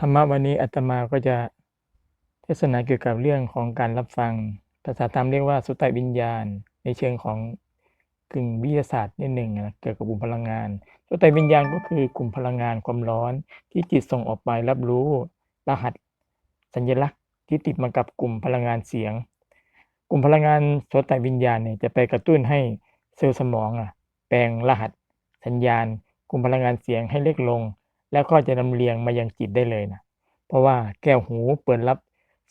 ธรรมะวันนี้อาตมาก็จะเทศนาเกี่ยวกับเรื่องของการรับฟัง ภาษาธรรมเรียกว่าสุตตวิญญาณ ในเชิงของกึ่งวิทยาศาสตร์นิดหนึ่งนะเกี่ยวกับกลุ่มพลังงาน สุตตวิญญาณก็คือกลุ่มพลังงานความร้อน ที่จิตส่งออกไปรับรู้รหัส สัญลักษณ์ที่ติดมากับกลุ่มพลังงานเสียง กลุ่มพลังงานโสตวิญญาณเนี่ยจะไปกระตุ้นให้เซลล์สมองอะแปลงรหัส สัญญาณ กลุ่มพลังงานเสียงให้เล็กลง แล้วก็จะนำเลียงมายังจิตได้เลยนะเพราะว่าแก้วหูเปิดรับ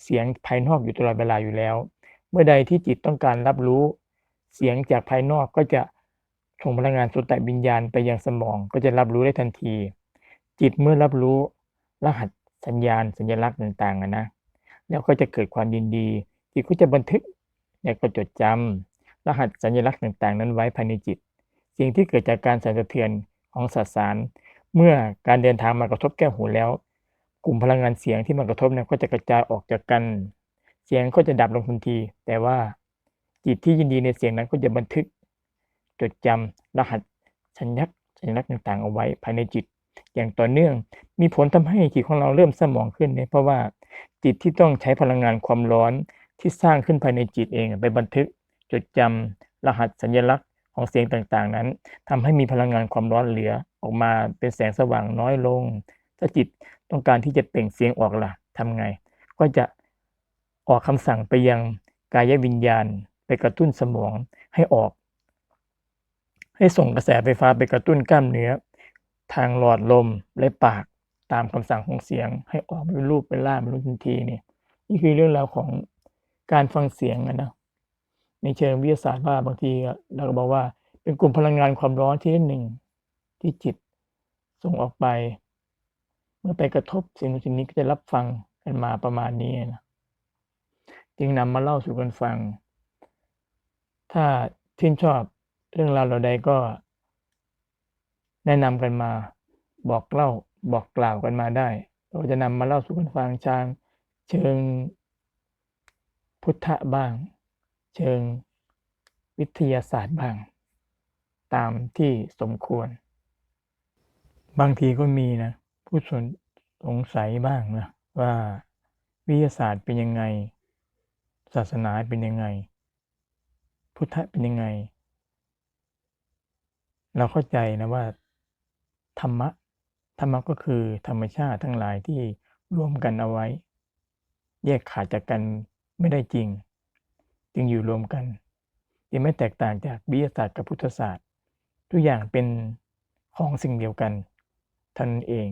เสียงภายนอกอยู่ตลอดเวลาอยู่แล้ว เมื่อใดที่จิตต้องการรับรู้ เสียงจากภายนอกก็จะส่งพลังงานสุตตวิญญาณไปยังสมองก็จะรับรู้ได้ทันที จิตเมื่อรับรู้รหัสสัญญาณ สัญลักษณ์ต่างๆนะแล้วก็จะเกิดความยินดีจิตก็จะบันทึกแล้วก็จดจำรหัสสัญลักษณ์ต่างๆ นั้นไว้ภายในจิต สิ่งที่เกิดจากการสั่นสะเทือนของสสาร เมื่อการเดินทางมากระทบแก้วหูแล้ว กลุ่มพลังงานเสียงที่มากระทบเนี่ยก็จะกระจายออกจากกัน เสียงก็จะดับลงทันที แต่ว่าจิตที่ยินดีในเสียงนั้นก็จะบันทึก จดจำรหัสสัญลักษณ์สัญลักษณ์ต่างๆเอาไว้ภายในจิต อย่างต่อเนื่องมีผลทำให้จิตของเราเริ่มสมองขึ้นเนี่ยเพราะว่าจิตที่ต้องใช้พลังงานความร้อนที่สร้างขึ้นภายในจิตเองไปบันทึก จดจำรหัสสัญลักษณ์ ของเสียงต่างๆนั้นทำให้มีพลังงานความร้อนเหลือออกมาเป็นแสงสว่างน้อยลง ถ้าจิตต้องการที่จะเปล่งเสียงออกล่ะทำไง ก็จะออกคำสั่งไปยังกายวิญญาณ ไปกระตุ้นสมองให้ออก ให้ส่งกระแสไฟฟ้าไปกระตุ้นกล้ามเนื้อ ทางหลอดลมและปากตามคำสั่งของเสียง ให้ออกเป็นรูปเป็นร่างเป็นรูปทันทีนี่นี่คือเรื่องราวของการฟังเสียงนะ ในเชิงวิทยาศาสตร์ว่าบางทีเราก็บอกว่า เป็นกลุ่มพลังงานความร้อนที่หนึ่งที่จิตส่งออกไป เมื่อไปกระทบสิ่งนู้นสิ่งนี้ก็จะรับฟังกันมาประมาณนี้นะจึงนำมาเล่าสู่กันฟัง ถ้าชื่นชอบเรื่องราวเหล่าใดก็ แนะนำกันมาบอกเล่าบอกกล่าวกันมาได้ เราจะนำมาเล่าสู่กันฟังชางเชิงพุทธะบ้าง เชิงวิทยาศาสตร์บ้าง ตามที่สมควร บางทีก็มีนะ ผู้สนสงสัยบ้างนะว่าวิทยาศาสตร์เป็นยังไง ศาสนาเป็นยังไง พุทธะเป็นยังไง เราเข้าใจนะว่า ธรรมะ ธรรมะก็คือธรรมชาติทั้งหลายที่รวมกันเอาไว้ แยกขาดจากกันไม่ได้จริง จึงอยู่รวมกัน จึงไม่แตกต่างจากวิทยาศาสตร์กับพุทธศาสตร์ ทุกอย่างเป็นของสิ่งเดียวกันท่านเอง